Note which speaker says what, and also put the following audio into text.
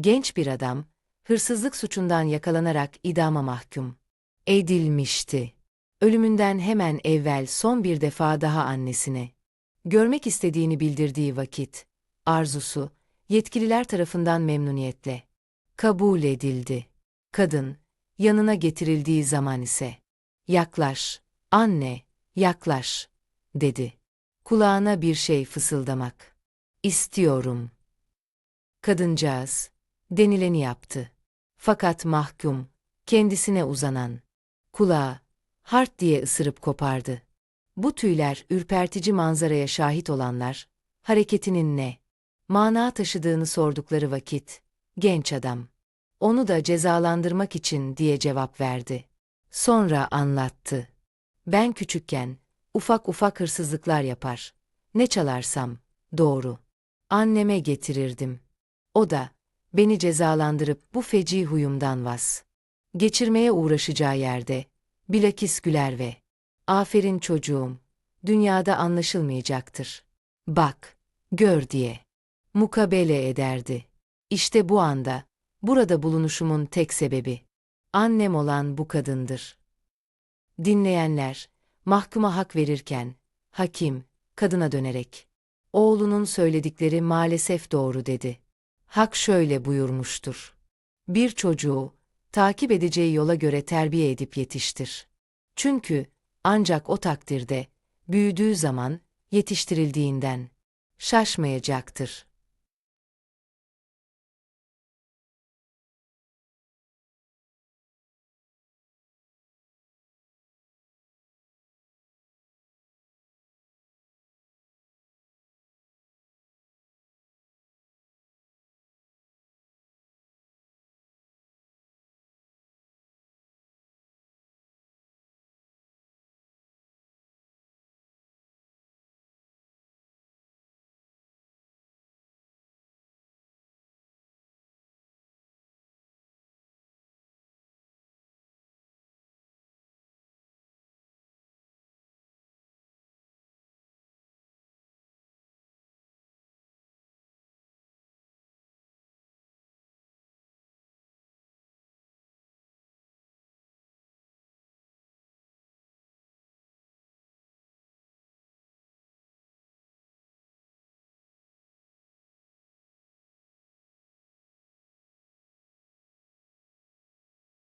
Speaker 1: Genç bir adam, hırsızlık suçundan yakalanarak idama mahkum edilmişti. Ölümünden hemen evvel son bir defa daha annesine görmek istediğini bildirdiği vakit, arzusu, yetkililer tarafından memnuniyetle kabul edildi. Kadın, yanına getirildiği zaman ise, yaklaş, anne, yaklaş, dedi. Kulağına bir şey fısıldamak. İstiyorum. Kadıncağız, denileni yaptı. Fakat mahkum, kendisine uzanan, kulağı, hart diye ısırıp kopardı. Bu tüyler ürpertici manzaraya şahit olanlar, hareketinin ne, mana taşıdığını sordukları vakit, genç adam, onu da cezalandırmak için diye cevap verdi. Sonra anlattı. Ben küçükken, ufak ufak hırsızlıklar yapar. Ne çalarsam, doğru. Anneme getirirdim. O da, beni cezalandırıp bu feci huyumdan vaz. Geçirmeye uğraşacağı yerde, bilakis güler ve, aferin çocuğum, dünyada anlaşılmayacaktır. Bak, gör diye. Mukabele ederdi. İşte bu anda, burada bulunuşumun tek sebebi, annem olan bu kadındır. Dinleyenler, mahkuma hak verirken, hakim, kadına dönerek, oğlunun söyledikleri maalesef doğru dedi. Hak şöyle buyurmuştur. Bir çocuğu, takip edeceği yola göre terbiye edip yetiştir. Çünkü, ancak o takdirde, büyüdüğü zaman, yetiştirildiğinden, şaşmayacaktır.